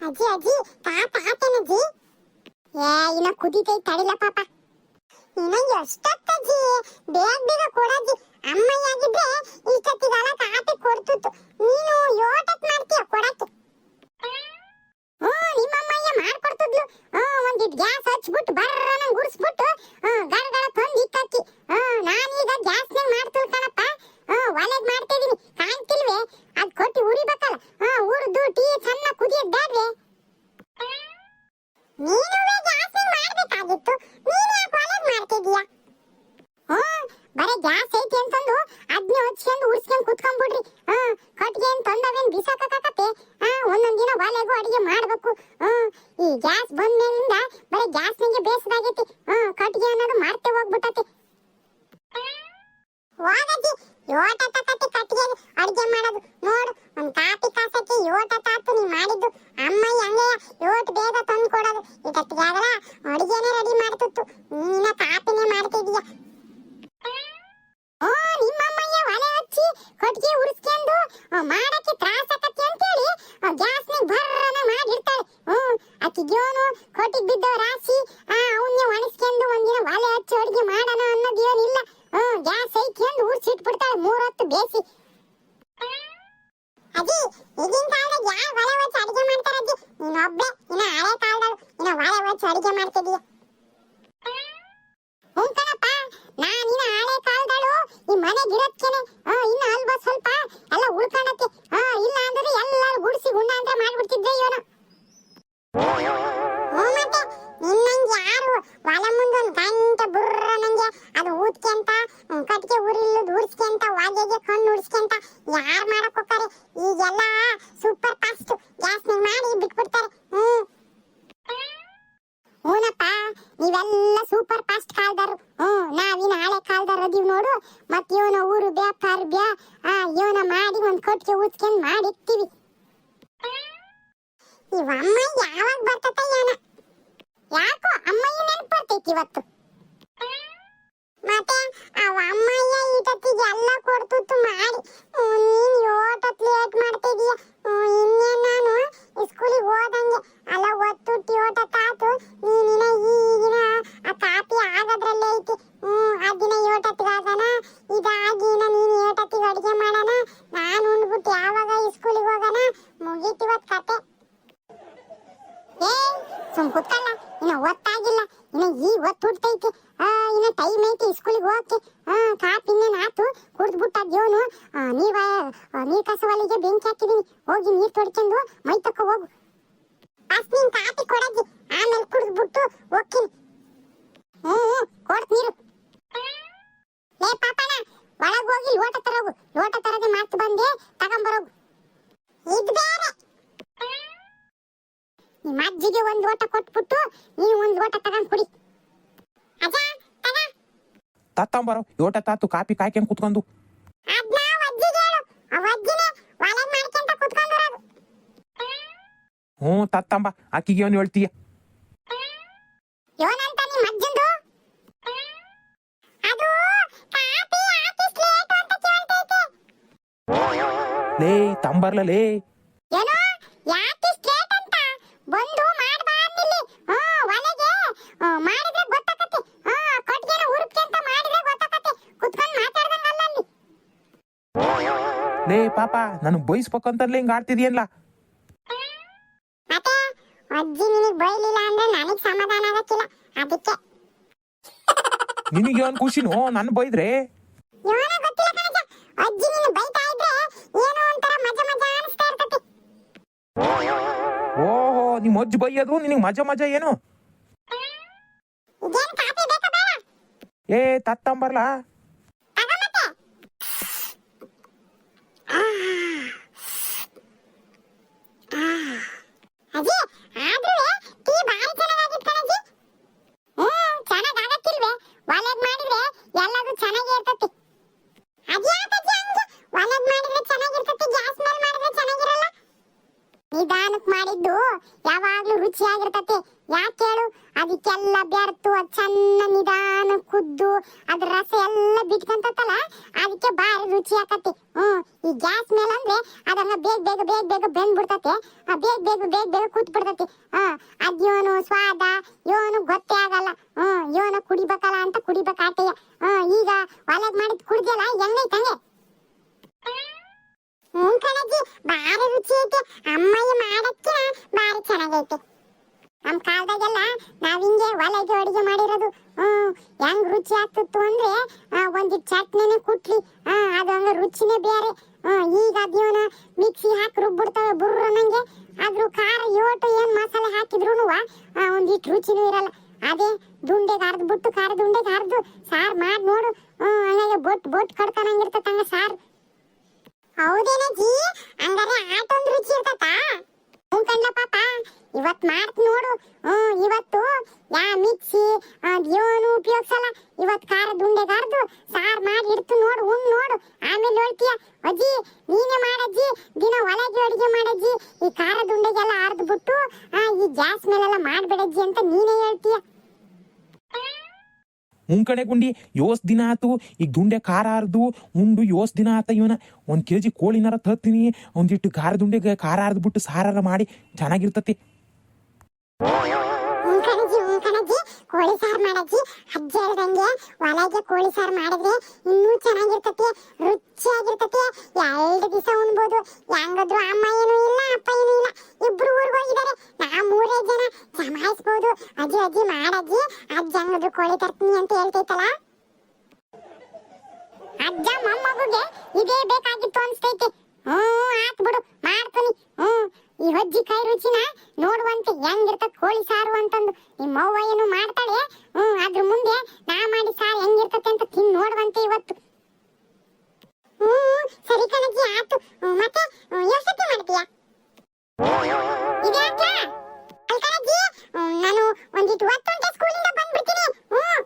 ಅಜ್ಜಿ ಅಜ್ಜಿ ತಾತ ಆತನಜ್ಜಿ. ಏ, ಇನ್ನ ಕುದಿತೆ ತಡಿಲ ಪಾಪ. ಇನ್ನ ಎಷ್ಟೊತ್ತಜ್ಜಿ ಬೇಗ ಬೇಗ ಕೊಡಜ್ಜಿ ಅಮ್ಮಯ್ಯಾಗಿದ್ರೆ ಇಷ್ಟೊತ್ತಿಗೆಲ್ಲ ತಾತ ಕೊಡ್ತಿತ್ತು. ನೀನು ಯೋಟಕ್ ಮಾಡ್ತೀಯ ಕೊಡಕ್ಕೆ? ಓ ನಿಮ್ಮಮ್ಮಯ್ಯ ಮಾಡ್ಕೊಡ್ತಿದ್ಲು. ಓ ಒಂದಿಟ್ ಗ್ಯಾಸ್ ಹಚ್ಬಿಟ್ಟು ಬರ್ರನ ಗುಡಿಸ್ಬಿಟ್ಟು ಹ್ಞೂ ಗಡ ಗಡ ತಂದು ಇಕ್ಕಿ ಹ್ಞೂ ನಾನೀಗ ಗ್ಯಾಸ್ನಾಗ ಮಾಡ್ತೀನಿ ಕಣಪ್ಪ ಹ್ಞೂ ಒಲೆಗ್ ಮಾಡ್ತಿದೀನಿ ಕಾಣ್ತಿಲ್ವೇ ಅದ್ ಕೊಟ್ಟು ಉರಿಬೇಕಲ್ಲ ಹ್ಞೂ ಉರ್ದು ಟೀ ಚೆನ್ನಾಗಿ ಕುದಿಯೋದ್ ಬೇಡ್ವೆ ನೀನುವೇ ಗ್ಯಾಸ್ನಾಗ ಮಾಡ್ಬೇಕಾಗಿತ್ತು ನೀನು ಯಾಕೆ ಒಲೆಗ್ ಮಾಡ್ತಿದೀಯ ಹ್ಞೂ ಬರೀ ಗ್ಯಾಸ್ ಐತಿ ಅಂತಂದು ಅದ್ನೇ ಹಚ್ಕೊಂಡು ಉರ್ಸ್ಕೊಂಡು ಕುತ್ಕೊಂಡ್ಬಿಡ್ರಿ ಹಾ ಕಟ್ಗೆ ಏನ್ ತಂದವೇನ್ ಬಿಸಾಕತ್ತೆ ಹಾ, ಒಂದೊಂದ್ ದಿನ ಒಲೆಗೂ ಅಡಿಗೆ ಮಾಡ್ಬೇಕು. ಹ್ಮ್ ಈ ಗ್ಯಾಸ್ ಬಂದ ಮೇಲಿಂದ ಬರೀ ಗ್ಯಾಸ್ನಾಗೆ ಬೇಸದಾಗೈತಿ ಹ್ಮ್ ಕಟ್ಗೆ ಅನ್ನೋದು ಮಾಡ್ತೇ ಹೋಗ್ಬಿಟ್ಟತಿ. ಹೋಗಜ್ಜಿ ಯೋಟ ತಕತಿ ಕಟ್ಗೆ ಅಡಿಗೆ ಮಾಡೋದು. ನೋಡು, ಒಂದ್ ಕಾಪಿ ಕಾಸಕ್ಕೆ ಯೋಟ ತಾತು ನೀ ಮಾಡಿದ್ದು ಅಮ್ಮಯ್ಯ ಹಂಗೆ ಯೋಟ್ ಬೇಗ ತಂದು ಕೊಡೋದು ಇದತ್ತಿಗೆ ಆಗಲ್ಲ ಅಡಿಗೆನೇ ರೆಡಿ ಮಾಡ್ತಿತ್ತು ನೀನ ಕಾಪಿನೇ ಮಾಡ್ತಿದೀಯ ಓ ನಿಮ್ಮಮ್ಮಯ್ಯ ಒಲೆ ಹಚ್ಚಿ ಕಟ್ಗೆ ಉರಿಸ್ಕೊಂಡು ಆ, ಮಾಡಕ್ಕೆ ತ್ರಾಸ ಆಕತಿ ಅಂತೇಳಿ ಗ್ಯಾಸ್ನಾಗ ಬರ್ರನ ಮಾಡಿರ್ತಾಳೆ ಹ್ಮ್ ಅಕ್ಕಿಗೇನು ಕೊಟ್ಟಿಗೆ ಬಿದ್ದ ರಾಶಿ, ಆ, ಅವನ್ನ ಒಣಸ್ಕೊಂಡು ಒಂದಿನ ಒಲೆ ಹಚ್ಚಿ ಅಡುಗೆ ಮಾಡೋಣ ಅನ್ನೋದು ಏನಿಲ್ಲ ಹ್ಮ್ ಗ್ಯಾಸ್ ಐಕ್ಕೊಂಡು ಉರ್ಸಿಟ್ಬಿಡ್ತಾಳೆ ಮೂರತ್ತು ಬೇಸಿ. ಅಜ್ಜಿ, ಈಗಿನ ಕಾಲದಾಗ ಯಾವ ಒಲೆ ಹಚ್ಚಿ ಅಡಿಗೆ ಮಾಡ್ತಾರ ಅಜ್ಜಿ? ನೀನು ಒಬ್ಳೆ, ಇನ್ನ ಹಳೆ ಕಾಲದಾಗ ಇನ್ನ ಒಲೆ ಹಚ್ಚಿ ಅಡಿಗೆ ಮಾಡ್ತಿದೀಯ. ಹ್ಞೂ ಕಣಪ್ಪ ನಾನಿನ ಹಳೆ ಕಾಲದಳು, ಈ ಮನೆಗೆ ಇರೋದ್ಕೇನೆ ಇನ್ನು ಅಲ್ವಾ ಸ್ವಲ್ಪ? ಎಲ್ಲ ಉಳ್ಕೊಳಕ್ಕೆ ಇಲ್ಲ ಅಂದ್ರೆ ಎಲ್ಲರೂ ಗುಡಿಸಿ ಗುಂಡ ಅಂದ್ರೆ ಮಾಡ್ಬಿಡ್ತಿದ್ದೆ ಇವನು. ನಿನ್ನಂಗೆ ಯಾರು ಹೊಲ ಮುಂದೊಂದು ಗಂಟೆ ಬುರ್ರ ನಂಗೆ ಅದು ಊದ್ಕೆಂತ ಕಟ್ಗೆ ಉರಿಲ್ಲದ ಉರ್ಸ್ಕೆಂತ ವಾಗೆಗೆ ಕಣ್ಣು ಉರ್ಸ್ಕೆಂತ, ಯಾರು ಮಾಡಕ್ ಹೋಗ್ತಾರೆ? ಈಗೆಲ್ಲ ಸೂಪರ್ ಫಾಸ್ಟ್ ಗ್ಯಾಸ್ನಾಗ ಮಾಡಿ ಬಿಟ್ಬಿಡ್ತಾರೆ. ಹ್ಮ್. ಹೂನಪ್ಪ, ನೀವೆಲ್ಲ ಸೂಪರ್ ಫಾಸ್ಟ್ ಕಾಲ್ದರು ಹ್ಮ್ ನಾವಿನ ಹಳೆ ಕಾಲ್ದಾರ ಅದೀವ್ ನೋಡು. ಮತ್ ಇವನ ಊರು ಬ್ಯಾ ಆ, ಇವನ ಮಾಡಿ ಒಂದ್ ಕೊಟ್ಟಿಗೆ ಊದ್ಕೊಂಡ್ ಮಾಡಿರ್ತೀವಿ. ಇವ ಅಮ್ಮ ಯಾವಾಗ ಬರ್ತತ ಏನ? ಯಾಕೋ ಅಮ್ಮಯ್ಯ ನೆನಪು ಇವತ್ತು. ಮತ್ತೆ ಅವ ಅಮ್ಮಯ್ಯ ಈಟತ್ತಿಗೆ ಎಲ್ಲ ಕೊಡ್ತಿತ್ತು ಮಾಡಿ. ನೀನ್ ಯೋಟತ್ ಲೇಟ್ ಮಾಡ್ತಿದೀಯ? ಸುಮ್ ಕುತ್ತಲ್ಲ ಇನ್ನ ಒತ್ತಾಗಿಲ್ಲ ಇನ್ನ ಈ ಒತ್ತು ಹುಡ್ತೈತಿ ಇನ್ನ ಟೈಮ್ ಐತಿ ಸ್ಕೂಲಿಗೆ ಹೋಗಕ್ಕೆ ಕಾಪಿ ಇನ್ನೇನು ಆತು. ಕುಡ್ದ್ಬಿಟ್ಟ ದೇವನು ನೀವ ನೀರ್ ಕಸವಲ್ಲಿಗೆ ಬೆಂಕಿ ಹಾಕಿದೀನಿ. ಹೋಗಿ ನೀರ್ ತೊಡ್ಕೊಂಡು ಮೈ ತಕ್ಕ ಹೋಗು. ಫಸ್ಟ್ ನೀನ್ ಕಾಪಿ ಕೊಡಜ್ಜಿ. ಆಮೇಲೆ ಕುಡಿದ್ಬಿಟ್ಟು ಹೋಗ್ತೀನಿ ಹ್ಞೂ ಹ್ಞೂ ಕೊಡ್ತ್ ನೀರು ಲೇ ಪಾಪಣ್ಣ ಒಳಗ್ ಹೋಗಿ ಲೋಟ ತರೋಗು ಲೋಟ ತರದೆ ಮಾತು ಬಂದೆ ತಗೊಂಬರೋಗು ಇದ್ ಬೇರೆ ನಿಮ್ಮ ಅಜ್ಜಿಗೆ ಒಂದ್ ಲೋಟ ಕೊಟ್ಬಿಟ್ಟು ತಗೊಂಡ್ ಕುಡಿ. ಅಜ್ಜ ತಗ. ತತ್ತಂಬರೋ ಯೋಟ ತಾತು ಕಾಪಿ ಕಾಯ್ಕೊಂಡ್ ಕುತ್ಕೊಂಡು. ಅದ್ನ ಅಜ್ಜಿಗೆ ಹೇಳು. ಅವಜ್ಜಿನೇ ಮಾಡ್ಕೊಂತ ಕುತ್ಕೊಂಡಿರೋದು ಹ್ಞೂ ತತ್ತಂಬ. ಆಕಿಗೆ ಏನು ಹೇಳ್ತೀಯ? ಯೋನಂತ ಅಜ್ಜಂದು? ಅದು ಕಾಪಿ ಹಾಕಿಸ್ ಲೇಟ್ ಅಂತ ಕೇಳ್ತೈತೆ. ಲೇ ತಂಬರ್ಲ ಲೇ. ಏನೋ ಯಾಕೆ ಸ್ಟ್ರೇಟ್ ಅಂತ ಬಂದು ಮಾಡ್ಬಾ ಅಂದಿಲ್ಲಿ ಹಾ ಒಲೆಗೆ ಆ, ಮಾಡಿದ್ರೆ ಗೊತ್ತಾಕತ್ತೆ ಹಾ ಕೊಟ್ಟಿಗೆನ ಉರುಪ್ಕೆ ಅಂತ ಮಾಡಿದ್ರೆ ಗೊತ್ತಾಕತ್ತೆ ಕುತ್ಕೊಂಡ್ ಮಾತಾಡ್ದಂಗಲ್ಲ ಅಲ್ಲಿ ಲೇ ಪಾಪ ನನಗೆ ಬೈಸ್ಬೇಕಂತಲೇ ಹಿಂಗೆ ಆಡ್ತಿದ್ಯಲ್ಲ ಮತ್ತೆ ಅಜ್ಜಿ ನಿನಗ್ ಬೈಲಿಲ್ಲ ಅಂದ್ರೆ ನನಗೆ ಸಮಾಧಾನ ಆಗಕ್ಕಿಲ್ಲ. ಅದಕ್ಕೆ. ನಿನಗೆ ಏನು ಖುಷಿನೋ? ನನ್ನ ಬೈದ್ರೆ? ಗೊತ್ತಿಲ್ಲ ಕಣಜ ಅಜ್ಜಿ ನಿನ್ನ ಬೈತಾ ಇದ್ರೆ ಏನೋ ಒಂಥರ ಮಜಾ ಮಜಾ ಅನಿಸ್ತಾ ಇರ್ತತಿ. ಓಹೋ ನಿಮ್ಮ ಅಜ್ಜಿ ಬೈಯೋದು ನಿನಗೆ ಮಜಾ ಮಜಾ ಏನು? ಇದೇನ್ ಕಾಪಿ ಬೇಕಾ ಬೇಡ? ಏ ತತ್ತಂಬರ್ಲ? ಚೆನ್ನಾಗೇ ಈ ಗ್ಯಾಸ್ ಮೇಲೆ ಅಂದ್ರೆ ಅದನ್ನ ಬೇಗ ಬೇಗ ಬೇಗ ಬೇಗ ಬೆಂದ್ ಬಿಡ್ತತೆ ಆ, ಬೇಗ ಬೇಗ ಬೇಗ ಬೇಗ ಕೂತ್ ಬಿಡ್ತತಿ ಹಾ ಅದ್ಯೋನು ಸ್ವಾದ ಯೋನು ಗೊತ್ತೇ ಆಗಲ್ಲ. ಹ್ಮ್ ಯೋನ ಕುಡಿಬೇಕಲ್ಲ ಅಂತ ಕುಡಿಬೇಕಾಟೆಯ ಆ ಈಗ ಒಳಗ್ ಮಾಡಿದ್ ಕುಡ್ದಲ್ಲ ಹೆಂಗೈತಂಗೆ ಹ್ಞೂ ಕಣಜ್ಜಿ ಬಾರಿ ರುಚಿ ಐತೆ. ಅಮ್ಮಯ್ಯ ಮಾಡಕ್ಕೆ ಬಾರಿ ಚೆನ್ನಾಗೈತೆ. ನಮ್ಮ ಕಾಲದಾಗೆಲ್ಲ ನಾವ್ ಹಿಂಗೆ ಒಲೆಗೆ ಅಡಿಗೆ ಮಾಡಿರೋದು. ಹ್ಮ್ ಹೆಂಗ್ ರುಚಿ ಆಗ್ತಿತ್ತು ಅಂದ್ರೆ ಒಂದಿಟ್ ಚಟ್ನಿನೇ ಕುಟ್ಲಿ. ಆ, ಅದು ಹಂಗ ರುಚಿನೇ ಬೇರೆ. ಈಗ ಅದೇವನ ಮಿಕ್ಸಿ ಹಾಕಿ ರುಬ್ಬಿಡ್ತಾವೆ ಬುರ್ರ ನಂಗೆ ಅದ್ರ ಖಾರ ಯೋಟು ಏನ್ ಮಸಾಲೆ ಹಾಕಿದ್ರು ಒಂದಿಷ್ಟು ರುಚಿನೂ ಇರಲ್ಲ. ಅದೇ ದುಂಡೆಗೆ ಅರ್ದ್ ಬಿಟ್ಟು ಖಾರ ದುಂಡೆಗೆ ಅರ್ದು ಸಾರ್ ಮಾಡಿ ನೋಡು. ಹಂಗಾಗಿ ಬೊಟ್ ಬೊಟ್ ಕಡ್ಕೊಂಡಂಗಿರ್ತೈತೆ ಹಂಗ ಸಾರ್. ಹೌದೇನಜ್ಜಿ? ಹಂಗಾರೆ ಆಟೊಂದು ರುಚಿ ಇರ್ತತಾ? ಹ್ಞೂ ಪಾಪ ಇವತ್ ಮಾಡ್ತ್ ನೋಡು. ಹ್ಮ್ ಇವತ್ತು ಯಾ ಮಿಕ್ಸಿ ಏನು ಉಪಯೋಗಿಸಲ್ಲ. ಇವತ್ ಉಂಡೆ ಕರೆದು ಸಾರ್ ಮಾಡಿ ಇಡ್ತು ನೋಡು, ಉಣ್ ನೋಡು. ಆಮೇಲೆ ಹೇಳ್ತೀಯ, ಅಜ್ಜಿ, ನೀನೇ ಮಾಡಜ್ಜಿ, ದಿನ ಒಳಗೆ ಅಡಿಗೆ ಮಾಡಜ್ಜಿ, ಈ ಕಾರ ದುಂಡೆಗೆಲ್ಲ ಅರ್ದು ಬಿಟ್ಟು ಈ ಗ್ಯಾಸ್ ಮೇಲೆಲ್ಲ ಮಾಡ್ಬೇಡಜ್ಜಿ ಅಂತ ನೀನೇ ಹೇಳ್ತೀಯ. ಕಡೆ ಗುಂಡಿ, ಯೋಸ್ ದಿನ ಆತು ಈಗ ದುಂಡೆ ಖಾರ ಅರ್ದು ಉಂಡು ಯೋಸ್ ದಿನ ಆತ ಇವನ. ಒಂದು ಕೆ ಜಿ ಕೋಳಿನಾರ ತರ್ತೀನಿ, ಒಂದಿಟ್ಟು ಖಾರ ದುಂಡೆ ಖಾರ ಅರ್ದ್ಬಿಟ್ಟು ಸಾರಾರ ಮಾಡಿ, ಚೆನ್ನಾಗಿರ್ತತಿ. ಹ್ಞೂ ಕಣಜ್ಜಿ ಕೋಳಿ ಸಾರು ಮಾಡಜ್ಜಿ. ಅಜ್ಜ ಹೇಳ್ದಂಗೆ ಒಳಗೆ ಕೋಳಿ ಸಾರು ಮಾಡಿದ್ರೆ ಇನ್ನೂ ಚೆನ್ನಾಗಿರ್ತತಿ, ರುಚಿಯಾಗಿರ್ತತಿ. ಎರಡು ದಿವಸ ಉಣ್ಬೋದು. ಹೆಂಗದ್ರು ಅಮ್ಮ ಏನು ಇಲ್ಲ, ಅಪ್ಪ ಏನು ಇಲ್ಲ. ಇಬ್ರು ಊರಿಗೆ ಹೋಗಿದ್ದಾರೆ. ನಾ ಮೂರೇ ಜನ ಜಮಾಯಿಸ್ಬೋದು. ಅಜ್ಜಿ ಅಜ್ಜಿ ಮಾಡಜ್ಜಿ. ಅಜ್ಜ ಹೆಂಗದ್ರು ಕೋಳಿ ತರ್ತೀನಿ ಅಂತ ಹೇಳ್ತೈತಲ್ಲ? ಅಜ್ಜ ಮೊಮ್ಮಗುಗೆ ಇದೇ ಬೇಕಾಗಿತ್ತು ಅನ್ಸ್ತೈತೆ. ಹ್ಞೂ ಆತ್ ಬಿಡು, ಮಾಡ್ತೀನಿ. ಹ್ಮ್, ಈ ಅಜ್ಜಿ ಕೈ ರುಚಿನ ನೋಡುವಂತೆ ಹೆಂಗಿರ್ತ ಕೋಳಿ ಸಾರು ಅಂತಂದು. ನಿಮ್ಮ ಅವ್ವ ಏನು ಮಾಡ್ತಾಳೆ? ಹ್ಮ್ ಅದ್ರ ಮುಂದೆ ನಾ ಮಾಡಿ ಸಾರು ಹೆಂಗಿರ್ತತೆ ಅಂತ ತಿನ್ ನೋಡುವಂತೆ ಇವತ್ತು. ಹ್ಮ್ ಸರಿ ಕಣಜ್ಜಿ ಆತು. ಮತ್ತೆ ಎಷ್ಟೊತ್ತಿ ಮಾಡ್ತೀಯ? ಇದ್ಯಾಕ? ಅಲ್ ಕಣಜ್ಜಿ ಹ್ಮ್, ನಾನು ಒಂದಿಟ್ಟು ಹೊತ್ತುಂಟೆ ಸ್ಕೂಲಿಂದ ಬಂದ್ಬಿಡ್ತೀನಿ. ಹ್ಮ್.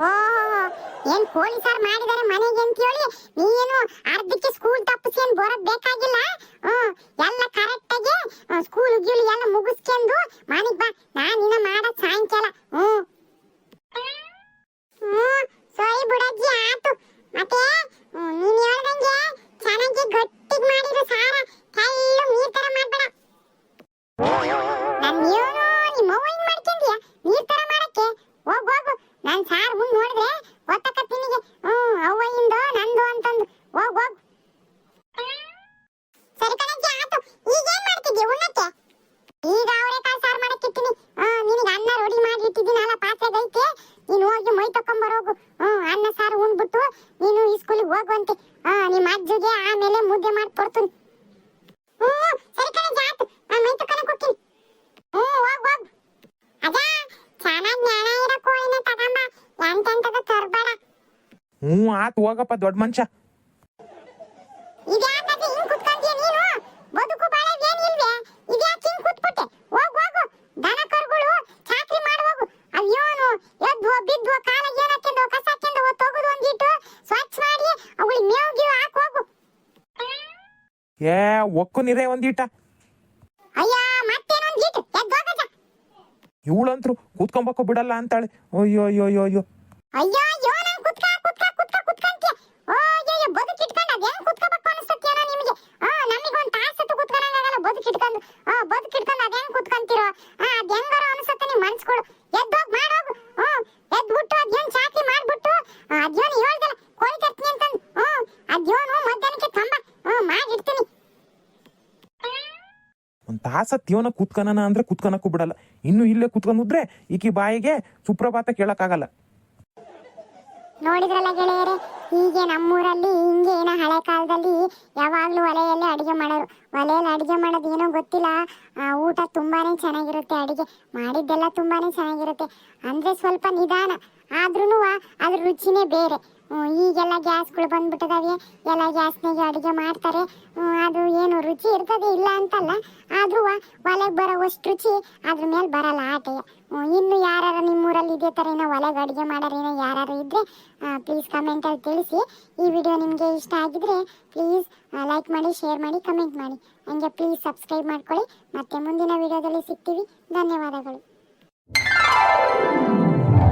ಓ ಏನ್ ಕೋಳಿ ಸಾರು ಮಾಡಿದಾರೆ ಮನೆಗೆ ಅಂತ ಹೇಳಿ ನೀನು ಅರ್ಧಕ್ಕೆ ಸ್ಕೂಲ್ ತಪ್ಪಿಸಿ ಏನ್ ಬರೋದ್ ಬೇಕಾಗಿಲ್ಲ? ಹ್ಮ್, ಎಲ್ಲ ಕರೆಕ್ಟ್ ಆಗಿ ಸ್ಕೂಲ್ ಗೀಳು ಎಲ್ಲ ಮುಗಿಸ್ಕೊಂಡು ಮನೆಗ್ ಬಾ. ನಾನ್ ಇನ್ನ ಮಾಡ ಸಾಯಂಕಾಲ. ಹ್ಮ್. ಹ್ಮ್ ಸರಿ ಬಿಡಜ್ಜಿ ಆತು ಮತ್ತೆ ಹ್ಮ್, ನೀನ್ ಹೇಳ್ದಂಗೆ ಚೆನ್ನಾಗಿ ಗಟ್ಟಿಗ್ ಮಾಡಿರೋ ಸಾರ ತೆಳ್ಳು ನೀರ್ ತರ ಮಾಡ್ಬೇಡ ನನ್ ಏನು ನಿಮ್ಮ ಅವ್ವ ಹಿಂಗ್ ಮಾಡ್ಕೊಂಡ್ಯ ನೀರ್ ತರ ಮಾಡಕ್ಕೆ ಹೋಗ್ ಹೋಗು ನಾನ್ ಸಾರ್ ಮುಂದ್ ನೋಡಿದ್ರೆ ಗೊತ್ತಾಕತ್ ನಿನಗೆ ಹ್ಮ್ ಅವ್ವಯಿಂದ ನಂದು ಅಂತಂದು ಹೋಗ್ ಹೋಗ್ ಸರಿ ಕಣಜ್ಜಿ ಆತು ಈಗ ಏನ್ ಮಾಡ್ತಿದ್ಯ ಉಣ್ಣಕ್ಕೆ ಈಗ ಅವರೆಕಾಳು ಸಾರ್ ಮಾಡಕ್ಕಿಟ್ಟಿನಿ ಹ್ಮ್ ನಿನಗೆ ಅನ್ನ ರೆಡಿ ಮಾಡಿ ಇಟ್ಟಿದ್ದೀನಲ್ಲ ಪಾತ್ರೆಗೆ ಐತೆ ನೀನು ಹೋಗಿ ಮೈ ತಕೊಂಬರೋಗು ಹ್ಮ್ ಅನ್ನ ಸಾರು ಉಣ್ಬಿಟ್ಟು ನೀನು ಈ ಸ್ಕೂಲಿಗೆ ಹೋಗುವಂತೆ ಹ್ಮ್ ನಿಮ್ಮ ಅಜ್ಜಿಗೆ ಆಮೇಲೆ ಮುದ್ದೆ ಮಾಡಿ ಕೊಡ್ತೀನಿ ಹ್ಮ್ ಸರಿ ಕಣಜ್ಜಿ ಆತು ನಾನು ಮೈ ತಕೊಳಕ್ ಹೋಗ್ತೀನಿ ಹ್ಮ್ ಹೋಗ್ ಹೋಗ್ ಅದ ಚೆನ್ನಾಗ್ ಜ್ಞಾನ ಇರೋ ಕೋಳಿನ ತಗೊಂಬ ಎಂತೆಂತದ ತರ್ಬೇಡ ಹ್ಞೂ ಆತು ಹೋಗಪ್ಪ ದೊಡ್ಡ ಮನುಷ್ಯ ಇದ್ಯಾಕದೆ ಹಿಂಗ್ ಕುತ್ಕೊಂತೀಯ ನೀನು ಬದುಕು ಬಾಳ ಏನಿಲ್ವೇ ಇದ್ಯಾಕೆ ಹಿಂಗ್ ಕೂತ್ಬಿಟ್ಟೆ ಹೋಗ್ ಹೋಗು ದನ ಕರುಗಳು ಚಾಕ್ರಿ ಮಾಡುವಾಗ ಅಯ್ಯೋನು ಎದ್ವು ಬಿದ್ವು ಕಾಲ ಏನಕ್ಕೆಂದು ಕಸ ಹಾಕ್ಯಂದು ಒತ್ತೋಗುದು ಒಂದಿಟ್ಟು ಸ್ವಚ್ಛ ಮಾಡಿ ಅವುಗಳಿಗೆ ಮೇವು ಹೋಗಪ್ಪ ದೊಡ್ಡ ಹೋಗು ಏ ಒಕ್ಕು ನಿರೆ ಒಂದೀಟ? ಇವಳಂತ್ರು ಕೂತ್ಕೊಂಬಕ್ಕೂ ಬಿಡಲ್ಲ ಅಂತಾಳೆ. ಅಯ್ಯೋ ಅಯ್ಯೋ ಅಯ್ಯೋ. ಅಯ್ಯೋ ಅಯ್ಯೋ ಅಯ್ಯೋ ನಾನು ಕುತ್ಕ ಕುತ್ಕ ಕುತ್ಕ ಕುತ್ಕಂತೀಯ ಓ ಅಯ್ಯೋ ಬದುಕು ಇಟ್ಕೊಂಡು ಅದೇನು ಕುತ್ಕೋಬೇಕು ಅನಿಸ್ತೇನೋ ನಿಮಗೆ ಆ ನಮಗೆ ಒಂದು ತಾಸತ್ತು ಕುತ್ಕೊಳಂಗಾಗಲ್ಲ ಬದುಕು ಇಟ್ಕೊಂಡು ಆ ಬದುಕು ಇಟ್ಕೊಂಡು ಅದೇನು ಕುತ್ಕೊಂತೀರೋ ಆ ಅದ್ ಹೆಂಗಾರ ಅನಿಸುತ್ತೆ ನಿಮ್ಮ ಮನ್ಸ್ಗಳು ಎದ್ದೋಗ್ ಮಾಡೋಗು ಹ್ಮ್ ಎದ್ಬಿಟ್ಟು ಅದೇನು ಚಾಕರಿ ಮಾಡ್ಬಿಟ್ಟು ಅದೇನು ಹೇಳ್ದಲ್ಲ ಕೋಳಿ ತರ್ತೀನಿ ಅಂತಂದು ಹ್ಮ್ ಅದೇನು ಮಧ್ಯಾಹ್ನಕ್ಕೆ ತಂಬ ಹ್ಮ್ ಮಾಡಿಡ್ತೀನಿ ಒಂದ್ ತೀವನ ಇವನ ಕೂತ್ಕನ ಅಂದ್ರೆ ಕೂತ್ಕನಕ್ಕೂ ಬಿಡಲ್ಲ. ಇನ್ನು ಇಲ್ಲೇ ಕೂತ್ಕೊಂಡ್ರೆ ಈಕಿ ಬಾಯಿಗೆ ಸುಪ್ರಭಾತ ಕೇಳಕ್ಕಾಗಲ್ಲ. ನೋಡಿದ್ರಲ್ಲ ಗೆಳೆಯರೆ, ಹೀಗೆ ನಮ್ಮೂರಲ್ಲಿ, ಹಿಂಗೆ ಏನೋ ಹಳೆ ಕಾಲದಲ್ಲಿ ಯಾವಾಗಲೂ ಒಲೆಯಲ್ಲಿ ಅಡಿಗೆ ಮಾಡೋರು. ಒಲೆಯಲ್ಲಿ ಅಡಿಗೆ ಮಾಡೋದು ಏನೋ ಗೊತ್ತಿಲ್ಲ. ಊಟ ತುಂಬಾನೇ ಚೆನ್ನಾಗಿರುತ್ತೆ ಅಡುಗೆ. ಮಾಡಿದ್ದೆಲ್ಲ ತುಂಬಾನೇ ಚೆನ್ನಾಗಿರುತ್ತೆ. ಅಂದ್ರೆ ಸ್ವಲ್ಪ ನಿಧಾನ. ಆದ್ರೂ ಅದ್ರ ರುಚಿನೇ ಬೇರೆ. ಈಗೆಲ್ಲ ಗ್ಯಾಸ್ಗಳು ಬಂದ್ಬಿಟ್ಟದಾವೆ. ಎಲ್ಲ ಗ್ಯಾಸ್ನಾಗೆ ಅಡುಗೆ ಮಾಡ್ತಾರೆ. ಅದು ಏನು ರುಚಿ ಇರ್ತದೆ ಇಲ್ಲ ಅಂತಲ್ಲ, ಆದ್ರೂ ಒಲೆಗೆ ಬರೋವಷ್ಟು ರುಚಿ ಅದ್ರ ಮೇಲೆ ಬರಲ್ಲ ಆಟೆಯ ಇನ್ನು ಯಾರು ನಿಮ್ಮೂರಲ್ಲಿ ಇದೇ ಥರ ಏನೋ ಒಲೆಗೆ ಅಡುಗೆ ಮಾಡೋರೇನೋ ಯಾರು ಇದ್ರೆ ಪ್ಲೀಸ್ ಕಮೆಂಟಲ್ಲಿ ತಿಳಿಸಿ. ಈ ವಿಡಿಯೋ ನಿಮಗೆ ಇಷ್ಟ ಆಗಿದ್ರೆ ಪ್ಲೀಸ್ ಲೈಕ್ ಮಾಡಿ ಶೇರ್ ಮಾಡಿ ಕಮೆಂಟ್ ಮಾಡಿ. ಹಂಗೆ ಪ್ಲೀಸ್ ಸಬ್ಸ್ಕ್ರೈಬ್ ಮಾಡ್ಕೊಳ್ಳಿ. ಮತ್ತೆ ಮುಂದಿನ ವಿಡಿಯೋದಲ್ಲಿ ಸಿಗ್ತೀವಿ. ಧನ್ಯವಾದಗಳು.